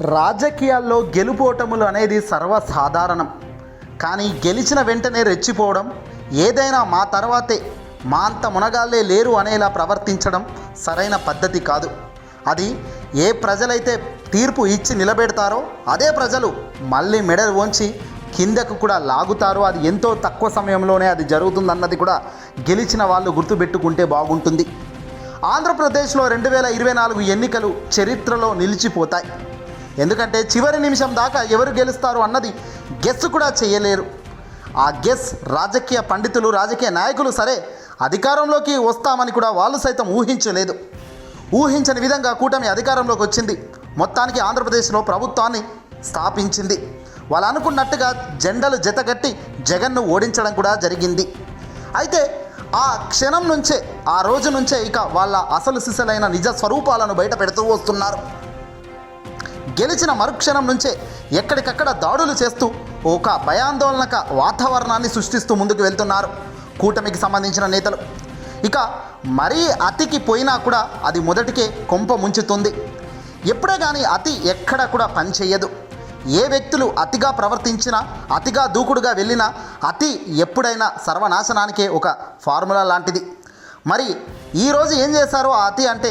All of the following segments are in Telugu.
రాజకీయాల్లో గెలుపోటములు అనేది సర్వసాధారణం. కానీ గెలిచిన వెంటనే రెచ్చిపోవడం ఏదైనా మా తర్వాతే మా అంత మునగాళ్ళే లేరు అనేలా ప్రవర్తించడం సరైన పద్ధతి కాదు. అది ఏ ప్రజలైతే తీర్పు ఇచ్చి నిలబెడతారో అదే ప్రజలు మళ్ళీ మెడలు వంచి కిందకు కూడా లాగుతారో. అది ఎంతో తక్కువ సమయంలోనే అది జరుగుతుందన్నది కూడా గెలిచిన వాళ్ళు గుర్తుపెట్టుకుంటే బాగుంటుంది. ఆంధ్రప్రదేశ్లో రెండు వేల ఇరవై నాలుగు ఎన్నికలు చరిత్రలో నిలిచిపోతాయి. ఎందుకంటే చివరి నిమిషం దాకా ఎవరు గెలుస్తారు అన్నది గెస్ కూడా చేయలేరు. ఆ గెస్ రాజకీయ పండితులు రాజకీయ నాయకులు సరే అధికారంలోకి వస్తామని కూడా వాళ్ళు సైతం ఊహించలేదు. ఊహించని విధంగా కూటమి అధికారంలోకి వచ్చింది. మొత్తానికి ఆంధ్రప్రదేశ్లో ప్రభుత్వాన్ని స్థాపించింది. వాళ్ళు అనుకున్నట్టుగా జెండలు జతగట్టి జగన్ను ఓడించడం కూడా జరిగింది. అయితే ఆ క్షణం నుంచే ఆ రోజు నుంచే ఇక వాళ్ళ అసలు సిసలైన నిజ స్వరూపాలను బయట పెడుతూ వస్తున్నారు. గెలిచిన మరుక్షణం నుంచే ఎక్కడికక్కడ దాడులు చేస్తూ ఒక భయాందోళనక వాతావరణాన్ని సృష్టిస్తూ ముందుకు వెళ్తున్నారు కూటమికి సంబంధించిన నేతలు. ఇక మరీ అతికి పోయినా కూడా అది మొదటికే కొంప ముంచుతుంది. ఎప్పుడే కానీ అతి ఎక్కడ కూడా పనిచేయదు ఏ వ్యక్తులు అతిగా ప్రవర్తించినా అతిగా దూకుడుగా వెళ్ళినా అతి ఎప్పుడైనా సర్వనాశనానికే ఒక ఫార్ములా లాంటిది. మరి ఈరోజు ఏం చేశారో ఆ అతి అంటే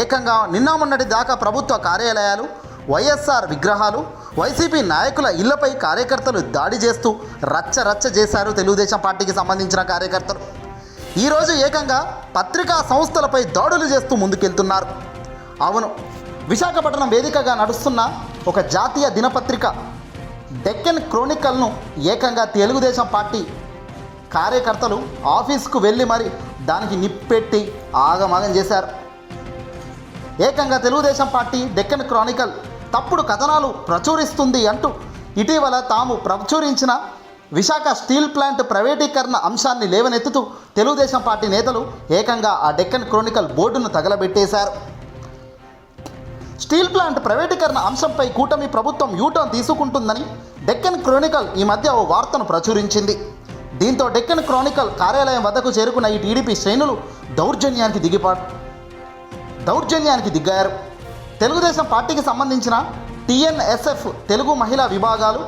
ఏకంగా నిన్న మొన్నటి దాకా ప్రభుత్వ కార్యాలయాలు వైఎస్ఆర్ విగ్రహాలు వైసీపీ నాయకుల ఇళ్ళపై కార్యకర్తలు దాడి చేస్తూ రచ్చ రచ్చ చేశారు తెలుగుదేశం పార్టీకి సంబంధించిన కార్యకర్తలు. ఈరోజు ఏకంగా పత్రికా సంస్థలపై దాడులు చేస్తూ ముందుకెళ్తున్నారు. అవును విశాఖపట్నం వేదికగా నడుస్తున్న ఒక జాతీయ దినపత్రిక డెక్కన్ క్రోనికల్ను ఏకంగా తెలుగుదేశం పార్టీ కార్యకర్తలు ఆఫీస్కు వెళ్ళి మరి దానికి నిప్పెట్టి ఆగమాగం చేశారు. ఏకంగా తెలుగుదేశం పార్టీ డెక్కన్ క్రానికల్ తప్పుడు కథనాలు ప్రచురిస్తుంది అంటూ ఇటీవల తాము ప్రచురించిన విశాఖ స్టీల్ ప్లాంట్ ప్రైవేటీకరణ అంశాన్ని లేవనెత్తుతూ తెలుగుదేశం పార్టీ నేతలు ఏకంగా ఆ డెక్కన్ క్రోనికల్ బోర్డును తగలబెట్టేశారు. స్టీల్ ప్లాంట్ ప్రైవేటీకరణ అంశంపై కూటమి ప్రభుత్వం యూటర్న్ తీసుకుంటుందని డెక్కన్ క్రోనికల్ ఈ మధ్య ఓ వార్తను ప్రచురించింది. దీంతో డెక్కన్ క్రానికల్ కార్యాలయం వద్దకు చేరుకున్న ఈ టీడీపీ శ్రేణులు దౌర్జన్యానికి దిగిపా దౌర్జన్యానికి దిగారు. తెలుగుదేశం పార్టీకి సంబంధించిన టీఎన్ఎస్ఎఫ్ తెలుగు మహిళా విభాగాలు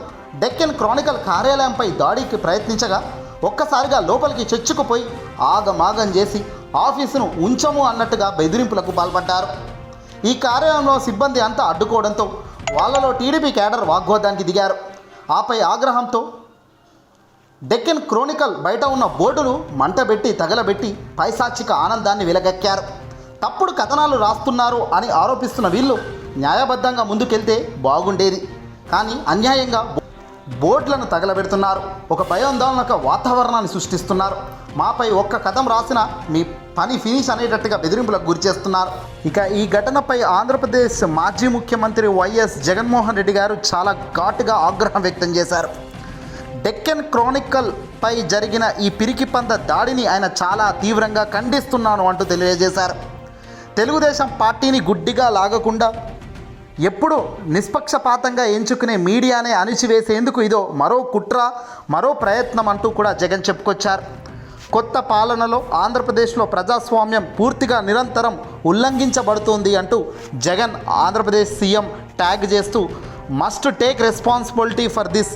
డెక్కన్ క్రానికల్ కార్యాలయంపై దాడికి ప్రయత్నించగా ఒక్కసారిగా లోపలికి చొచ్చుకుపోయి ఆగమాగం చేసి ఆఫీసును ఉంచము అన్నట్టుగా బెదిరింపులకు పాల్పడ్డారు. ఈ కార్యాలయంలో సిబ్బంది అంతా అడ్డుకోవడంతో వాళ్ళలో టీడీపీ కేడర్ వాగ్వాదానికి దిగారు. ఆపై ఆగ్రహంతో డెక్కన్ క్రోనికల్ బయట ఉన్న బోర్డును మంటబెట్టి తగలబెట్టి పైశాచిక ఆనందాన్ని వెలగక్కారు. తప్పుడు కథనాలు రాస్తున్నారు అని ఆరోపిస్తున్న వీళ్ళు న్యాయబద్ధంగా ముందుకెళ్తే బాగుండేది. కానీ అన్యాయంగా బోర్డులను తగలబెడుతున్నారు. ఒక భయాందోళనక వాతావరణాన్ని సృష్టిస్తున్నారు. మాపై ఒక్క కథం రాసిన మీ పని ఫినిష్ అనేటట్టుగా బెదిరింపులకు గురి చేస్తున్నారు. ఇక ఈ ఘటనపై ఆంధ్రప్రదేశ్ మాజీ ముఖ్యమంత్రి వైఎస్ జగన్మోహన్ రెడ్డి గారు చాలా ఘాటుగా ఆగ్రహం వ్యక్తం చేశారు. డెక్కన్ క్రానికల్ పై జరిగిన ఈ పిరికిపంద దాడిని ఆయన చాలా తీవ్రంగా ఖండిస్తున్నాను అంటూ తెలియజేశారు. తెలుగుదేశం పార్టీని గుడ్డిగా లాగకుండా ఎప్పుడు నిష్పక్షపాతంగా ఎంచుకునే మీడియానే అణిచివేసేందుకు ఇదో మరో కుట్ర మరో ప్రయత్నం అంటూ కూడా జగన్ చెప్పుకొచ్చారు. కొత్త పాలనలో ఆంధ్రప్రదేశ్లో ప్రజాస్వామ్యం పూర్తిగా నిరంతరం ఉల్లంఘించబడుతోంది అంటూ జగన్ ఆంధ్రప్రదేశ్ సీఎం ట్యాగ్ చేస్తూ must take responsibility for this.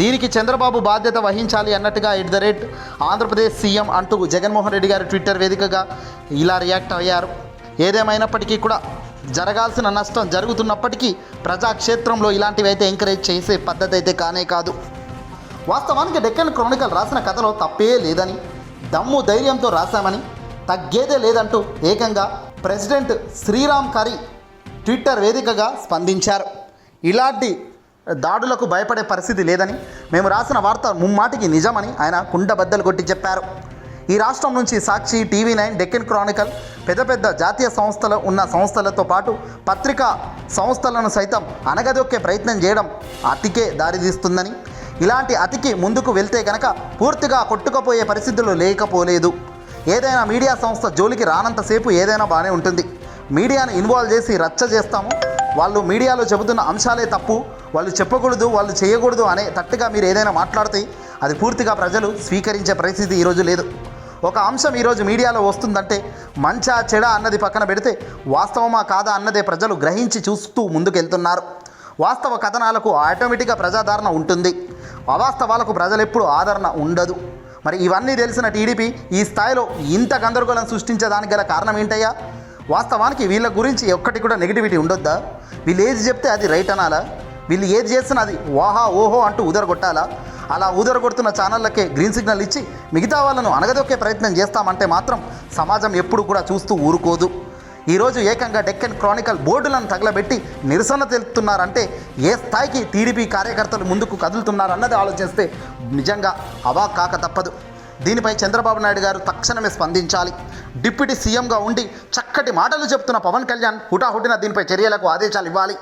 దీనికి చంద్రబాబు బాధ్యత వహించాలి అన్నట్టుగా at the rate Andhra Pradesh CM అంటూ జగన్మోహన్ రెడ్డి గారు ట్విట్టర్ వేదికగా ఇలా రియాక్ట్ అయ్యారు. ఏదేమైనప్పటికీ కూడా జరగాల్సిన నష్టం జరుగుతున్నప్పటికీ ప్రజాక్షేత్రంలో ఇలాంటివి అయితే ఎంకరేజ్ చేసే పద్ధతి అయితే కానే కాదు. వాస్తవానికి డెక్కన్ క్రోనికల్ రాసిన కథలో తప్పే లేదని దమ్ము ధైర్యంతో రాశామని తగ్గేదే లేదంటూ ఏకంగా ప్రెసిడెంట్ శ్రీరామ్ కరీ ట్విట్టర్ వేదికగా స్పందించారు. ఇలాంటి దాడులకు భయపడే పరిస్థితి లేదని మేము రాసిన వార్త ముమ్మాటికి నిజమని ఆయన కుండబద్దలు కొట్టి చెప్పారు. ఈ రాష్ట్రం నుంచి Sakshi TV nine Deccan Chronicle పెద్ద పెద్ద జాతీయ సంస్థలు ఉన్న సంస్థలతో పాటు పత్రికా సంస్థలను సైతం అనగదొక్కే ప్రయత్నం చేయడం అతికే దారితీస్తుందని. ఇలాంటి అతికి ముందుకు వెళ్తే గనక పూర్తిగా కొట్టుకుపోయే పరిస్థితులు లేకపోలేదు. ఏదైనా మీడియా సంస్థ జోలికి రానంతసేపు ఏదైనా బాగానే ఉంటుంది. మీడియాను ఇన్వాల్వ్ చేసి రచ్చ చేస్తాము. వాళ్ళు మీడియాలో చెబుతున్న అంశాలే తప్పు. వాళ్ళు చెప్పకూడదు వాళ్ళు చేయకూడదు అనే తట్టుగా మీరు ఏదైనా మాట్లాడితే అది పూర్తిగా ప్రజలు స్వీకరించే పరిస్థితి ఈరోజు లేదు. ఒక అంశం ఈరోజు మీడియాలో వస్తుందంటే మంచా చెడ అన్నది పక్కన పెడితే వాస్తవమా కాదా అన్నదే ప్రజలు గ్రహించి చూస్తూ ముందుకెళ్తున్నారు. వాస్తవ కథనాలకు ఆటోమేటిక్గా ప్రజాదరణ ఉంటుంది. అవాస్తవాలకు ప్రజలు ఎప్పుడు ఆదరణ ఉండదు. మరి ఇవన్నీ తెలిసిన టీడీపీ ఈ స్థాయిలో ఇంత గందరగోళం సృష్టించడానికి గల కారణం ఏంటయ్యా? వాస్తవానికి వీళ్ళ గురించి ఒక్కటి కూడా నెగిటివిటీ ఉండొద్దా? వీళ్ళు ఏది చెప్తే అది రైట్ అనాలా? వీళ్ళు ఏది చేస్తున్నా అది వాహా ఓహో అంటూ ఉదరగొట్టాలా? అలా ఊదరగొడుతున్న ఛానళ్ళకే గ్రీన్ సిగ్నల్ ఇచ్చి మిగతా వాళ్ళను అనగదొక్కే ప్రయత్నం చేస్తామంటే మాత్రం సమాజం ఎప్పుడు కూడా చూస్తూ ఊరుకోదు. ఈరోజు ఏకంగా డెక్కన్ క్రానికల్ బోర్డులను తగలబెట్టి నిరసన తెలుపుతున్నారంటే ఏ స్థాయికి టీడీపీ కార్యకర్తలు ముందుకు కదులుతున్నారన్నది ఆలోచిస్తే నిజంగా అవా కాక తప్పదు. దీనిపై చంద్రబాబు నాయుడు గారు తక్షణమే స్పందించాలి. డిప్యూటీ సీఎంగా ఉండి చక్కటి మాటలు చెప్తున్న పవన్ కళ్యాణ్ హుటాహుటిన దీనిపై చర్యలకు ఆదేశాలు ఇవ్వాలి.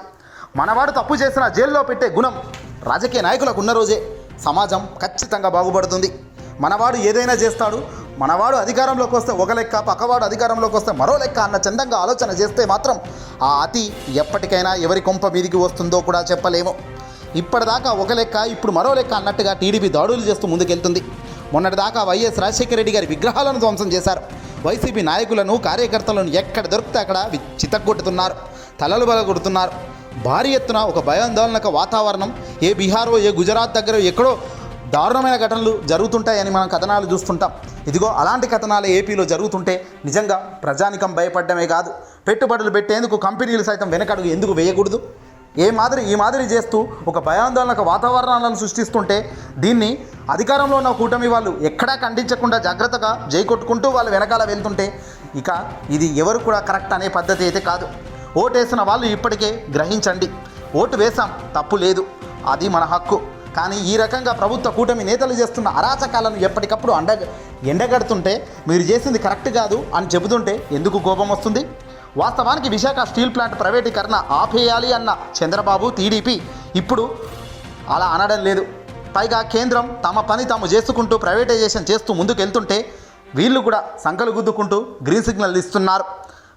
మనవాడు తప్పు చేసిన జైల్లో పెట్టే గుణం రాజకీయ నాయకులకు ఉన్న రోజే. సమాజం ఖచ్చితంగా బాగుపడుతుంది. మనవాడు ఏదైనా చేస్తాడు మనవాడు అధికారంలోకి వస్తే ఒక లెక్క పక్కవాడు అధికారంలోకి వస్తే మరో లెక్క అన్న చందంగా ఆలోచన చేస్తే మాత్రం ఆ అతి ఎప్పటికైనా ఎవరి కొంప మీదికి వస్తుందో కూడా చెప్పలేము. ఇప్పటిదాకా ఒక లెక్క ఇప్పుడు మరో లెక్క అన్నట్టుగా టీడీపీ దాడులు చేస్తూ ముందుకెళ్తుంది. మొన్నటిదాకా వైఎస్ రాజశేఖర రెడ్డి గారి విగ్రహాలను ధ్వంసం చేశారు. వైసీపీ నాయకులను కార్యకర్తలను ఎక్కడ దొరికితే అక్కడ చితగ్గొట్టుతున్నారు తలలు బలగొడుతున్నారు. భారీ ఎత్తున ఒక భయాందోళనక వాతావరణం. ఏ బీహారో ఏ గుజరాత్ దగ్గర ఎక్కడో దారుణమైన ఘటనలు జరుగుతుంటాయని మనం కథనాలు చూస్తుంటాం. ఇదిగో అలాంటి కథనాలు ఏపీలో జరుగుతుంటే నిజంగా ప్రజానికం భయపడమే కాదు. పెట్టుబడులు పెట్టేందుకు కంపెనీలు సైతం వెనకడుగు ఎందుకు వేయకూడదు? ఏ మాదిరి ఈ మాదిరి చేస్తూ ఒక భయాందోళనక వాతావరణాలను సృష్టిస్తుంటే దీన్ని అధికారంలో ఉన్న కూటమి వాళ్ళు ఎక్కడా ఖండించకుండా జాగ్రత్తగా జై కొట్టుకుంటూ వాళ్ళు వెనకాల వెళ్తుంటే ఇక ఇది ఎవరు కూడా కరెక్ట్ అనే పద్ధతి అయితే కాదు. ఓటేసిన వాళ్ళు ఇప్పటికే గ్రహించండి. ఓటు వేశాం తప్పు లేదు. అది మన హక్కు. కానీ ఈ రకంగా ప్రభుత్వ కూటమి నేతలు చేస్తున్న అరాచకాలను ఎప్పటికప్పుడు అండ ఎండగడుతుంటే మీరు చేసింది కరెక్ట్ కాదు అని చెబుతుంటే ఎందుకు కోపం వస్తుంది? వాస్తవానికి విశాఖ స్టీల్ ప్లాంట్ ప్రైవేటీకరణ ఆపేయాలి అన్న చంద్రబాబు టీడీపీ ఇప్పుడు అలా అనడం లేదు. పైగా కేంద్రం తమ పని తాము చేసుకుంటూ ప్రైవేటైజేషన్ చేస్తూ ముందుకెళ్తుంటే వీళ్ళు కూడా సంకలు గుద్దుకుంటూ గ్రీన్ సిగ్నల్ ఇస్తున్నారు.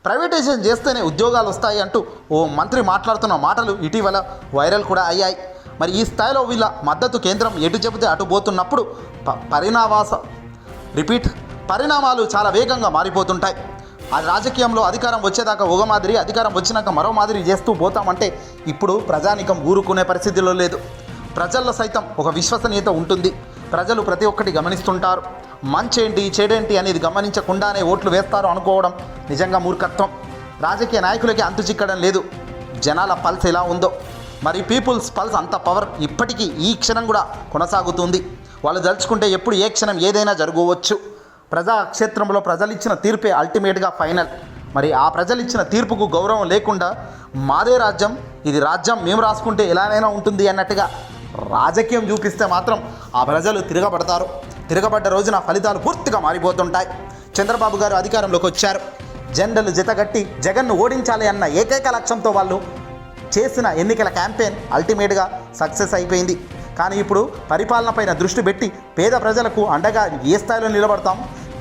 ప్రైవేటైజేషన్ చేస్తేనే ఉద్యోగాలు వస్తాయి అంటూ ఓ మంత్రి మాట్లాడుతున్న మాటలు ఇటీవల వైరల్ కూడా అయ్యాయి. మరి ఈ స్థాయిలో వీళ్ళ మద్దతు కేంద్రం ఎటు చెబితే అటు పోతున్నప్పుడు ప పరిణామాస రిపీట్ పరిణామాలు చాలా వేగంగా మారిపోతుంటాయి. ఆ రాజకీయంలో అధికారం వచ్చేదాకా ఒక మాదిరి అధికారం వచ్చినాక మరో మాదిరి చేస్తూ పోతామంటే ఇప్పుడు ప్రజానికం ఊరుకునే పరిస్థితిలో లేదు. ప్రజల్లో సైతం ఒక విశ్వసనీయత ఉంటుంది. ప్రజలు ప్రతి ఒక్కటి గమనిస్తుంటారు. మంచేంటి చెడేంటి అనేది గమనించకుండానే ఓట్లు వేస్తారు అనుకోవడం నిజంగా మూర్ఖత్వం. రాజకీయ నాయకులకి అంతు చిక్కడం లేదు. జనాల పల్స్ ఎలా ఉందో. మరి పీపుల్స్ పల్స్ అంత పవర్ ఇప్పటికీ ఈ క్షణం కూడా కొనసాగుతుంది. వాళ్ళు దలుచుకుంటే ఎప్పుడు ఏ క్షణం ఏదైనా జరగవచ్చు. ప్రజా క్షేత్రంలో ప్రజలు ఇచ్చిన తీర్పే అల్టిమేట్గా ఫైనల్. మరి ఆ ప్రజలు ఇచ్చిన తీర్పుకు గౌరవం లేకుండా మాదే రాజ్యం ఇది రాజ్యం మేము రాసుకుంటే ఎలానైనా ఉంటుంది అన్నట్టుగా రాజకీయం చూపిస్తే మాత్రం ఆ ప్రజలు తిరగబడతారు. తిరగబడ్డ రోజున ఫలితాలు పూర్తిగా మారిపోతుంటాయి. చంద్రబాబు గారు అధికారంలోకి వచ్చారు. జెండలు జతగట్టి జగన్ను ఓడించాలి అన్న ఏకైక లక్ష్యంతో వాళ్ళు చేసిన ఎన్నికల క్యాంపెయిన్ అల్టిమేట్గా సక్సెస్ అయిపోయింది. కానీ ఇప్పుడు పరిపాలనపైన దృష్టి పెట్టి పేద ప్రజలకు అండగా ఏ స్థాయిలో నిలబడతాం?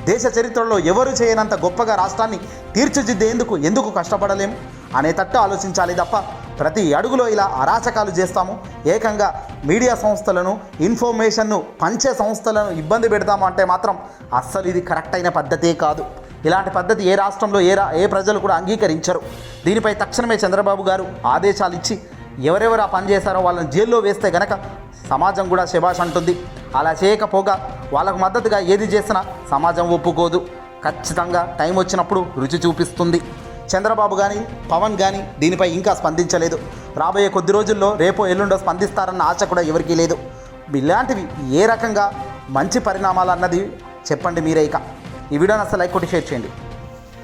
దేశ చరిత్రలో ఎవరు చేయనంత గొప్పగా రాష్ట్రాన్ని తీర్చిదిద్దేందుకు ఎందుకు కష్టపడలేం? అనే తట్టు ఆలోచించాలి తప్ప ప్రతి అడుగులో ఇలా అరాచకాలు చేస్తాము. ఏకంగా మీడియా సంస్థలను ఇన్ఫర్మేషన్ను పంచే సంస్థలను ఇబ్బంది పెడతాము అంటే మాత్రం అస్సలు ఇది కరెక్ట్ అయిన పద్ధతే కాదు. ఇలాంటి పద్ధతి ఏ రాష్ట్రంలో ఏ రా ఏ ప్రజలు కూడా అంగీకరించరు. దీనిపై తక్షణమే చంద్రబాబు గారు ఆదేశాలు ఇచ్చి ఎవరెవరు ఆ పని చేశారో వాళ్ళని జైల్లో వేస్తే గనక సమాజం కూడా శభాష్ అంటుంది. అలా చేయకపోగా వాళ్ళకు మద్దతుగా ఏది చేసినా సమాజం ఒప్పుకోదు. ఖచ్చితంగా టైం వచ్చినప్పుడు రుచి చూపిస్తుంది. చంద్రబాబు కానీ పవన్ కానీ దీనిపై ఇంకా స్పందించలేదు. రాబోయే కొద్ది రోజుల్లో రేపో ఎల్లుండో స్పందిస్తారన్న ఆశ కూడా ఎవరికీ లేదు. ఇలాంటివి ఏ రకంగా మంచి పరిణామాలు అన్నది చెప్పండి మీరే ఇక. ఈ వీడియోని అసలు లైక్ కొట్టి షేర్ చేయండి.